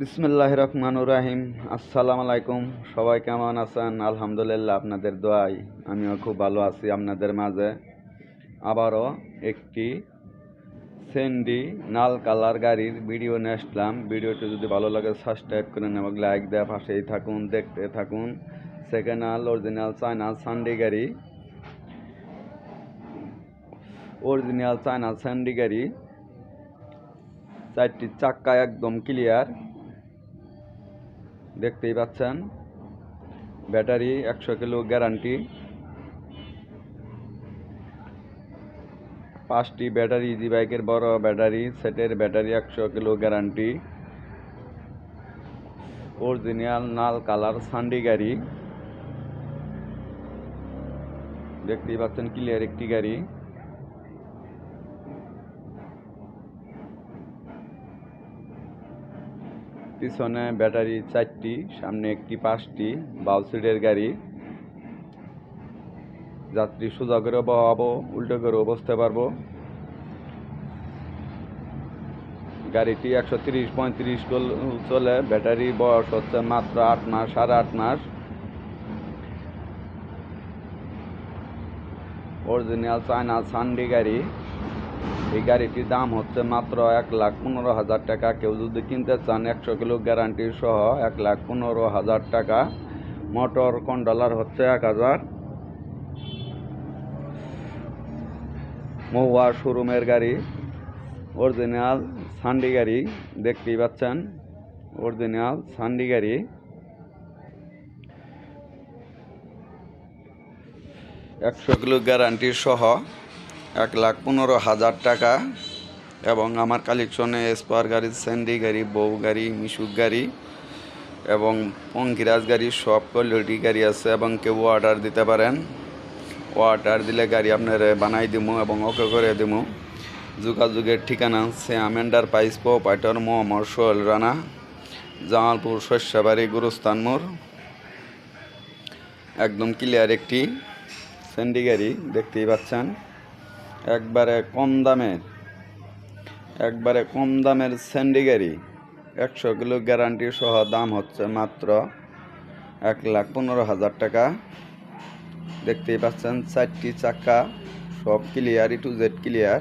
বিসমুল্লাহ রহমান রাহিম। আসসালামু আলাইকুম। সবাই কেমন আছেন? আলহামদুলিল্লাহ, আপনাদের দোয়াই। আমিও খুব ভালো আছি আপনাদের মাঝে। আবারও একটি সেন্ডি নাল কালার গাড়ির ভিডিও নিয়ে আসলাম। ভিডিওটি যদি ভালো লাগে সাবস্ক্রাইব করেন এবং লাইক দেওয়া পাশেই থাকুন, দেখতে থাকুন। সেকেন্ড হাল অরিজিনাল চায়না সানডি গাড়ি। অরিজিনাল চায়না সানডি গাড়ি। চারটি চাক্কা একদম ক্লিয়ার দেখতেই পাচ্ছেন। ব্যাটারি একশো কিলো গ্যারান্টি। পাঁচটি ব্যাটারি ইজি বাইকের বড় ব্যাটারি, সেটের ব্যাটারি একশো কিলো গ্যারান্টি। অরিজিনাল নাল কালার সান্ডি গাড়ি। দেখতেই পাচ্ছেন, ক্লিয়ার একটি গাড়ি। পিছনে ব্যাটারি চারটি, সামনে একটি পাঁচটি, বাউ সিটের গাড়ি। যাত্রী সোজা করে বহাবো উল্টো করে বসতে পারব। গাড়িটি একশো তিরিশ পঁয়ত্রিশ চলে ব্যাটারি বয়স হচ্ছে মাত্র আট মাস, সাড়ে আট মাস। অরিজিনাল চায়না সানডি গাড়ি। এই গাড়িটির দাম হচ্ছে মাত্র এক লাখ পনেরো হাজার টাকা। কেউ যদি কিনতে চান একশো কিলো গ্যারান্টি সহ এক লাখ পনেরো হাজার টাকা। মোটর কন্ট্রোলার হচ্ছে এক হাজার। মহুয়া শোরুমের গাড়ি, অরিজিনাল সান্ডি গাড়ি, দেখতেই পাচ্ছেন, অরিজিনাল সান্ডি গাড়ি। একশো কিলো গ্যারান্টি সহ এক লাখ পনেরো হাজার টাকা এবং আমার কালেকশনে স্পার গাড়ি, স্যান্ডি গাড়ি, বউ গাড়ি, মিশুক গাড়ি এবং পঙ্কিরাজ গাড়ি, সব কোয়ালিটি গাড়ি আছে এবং কেউ অর্ডার দিতে পারেন। অর্ডার দিলে গাড়ি আপনার বানাই দিমু এবং ওকে করে দিমু। যোগাযোগের ঠিকানা শ্যাম এন্টারপ্রাইজ প্রোপাইটর, মোহাম্মদ সোহেল রানা, জামালপুর, শস্যবাড়ি, গুরুস্থান মোড়। একদম ক্লিয়ার একটি স্যান্ডি গাড়ি দেখতেই পাচ্ছেন। একবারে কম দামের, একবারে কম দামের স্যান্ডি গাড়ি। একশো কিলো গ্যারান্টি সহ দাম হচ্ছে মাত্র এক লাখ পনেরো হাজার টাকা। দেখতেই পাচ্ছেন চারটি চাকা, সব ক্লিয়ার টু জেড ক্লিয়ার